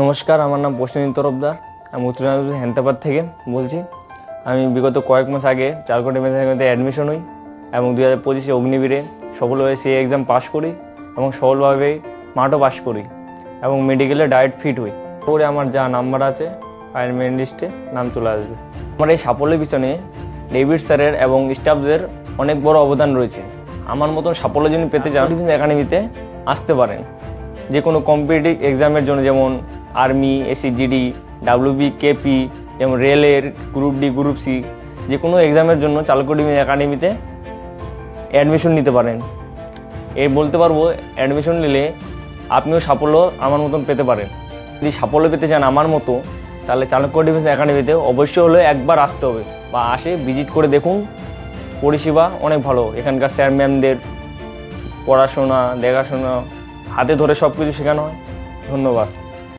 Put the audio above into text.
নমস্কার, আমার নাম প্রসেনজিৎ তরফদার। আমি উত্তর দিনাজপুর হেন্তাবাদ থেকে বলছি। আমি বিগত কয়েক মাস আগে চারকোটি মেশিনে অ্যাডমিশন হই এবং দু হাজার পঁচিশে অগ্নিবীরে সফলভাবে সে এক্সাম পাস করি এবং সফলভাবে মাঠও পাস করি এবং মেডিকেলে ডায়েট ফিট হই। পরে আমার যা নাম্বার আছে ফায়ারম্যান লিস্টে নাম চলে আসবে। আমার এই সাফল্যের পিছনে ডেভিড স্যারের এবং স্টাফদের অনেক বড় অবদান রয়েছে। আমার মতন সাফল্য যিনি পেতে চান একাডেমিতে আসতে পারেন। যে কোনো কম্পিটিটিভ এক্সামের জন্য যেমন আর্মি এসিজিডি ডাব্লিউবি, কেপি যেমন রেলের গ্রুপ ডি, গ্রুপ সি, যে কোনো এক্সামের জন্য চালকুটি একাডেমিতে অ্যাডমিশন নিতে পারেন। এ বলতে পারব অ্যাডমিশন নিলে আপনিও সাফল্য আমার মতন পেতে পারেন। যদি সাফল্য পেতে চান আমার মতো, তাহলে চাণক্য ডিফেন্স একাডেমিতে অবশ্যই হলে একবার আসতে হবে বা আসে ভিজিট করে দেখুন। পরিষেবা অনেক ভালো, এখানকার স্যার ম্যামদের পড়াশোনা, দেখাশোনা, হাতে ধরে সব কিছু শেখানো হয়। ধন্যবাদ।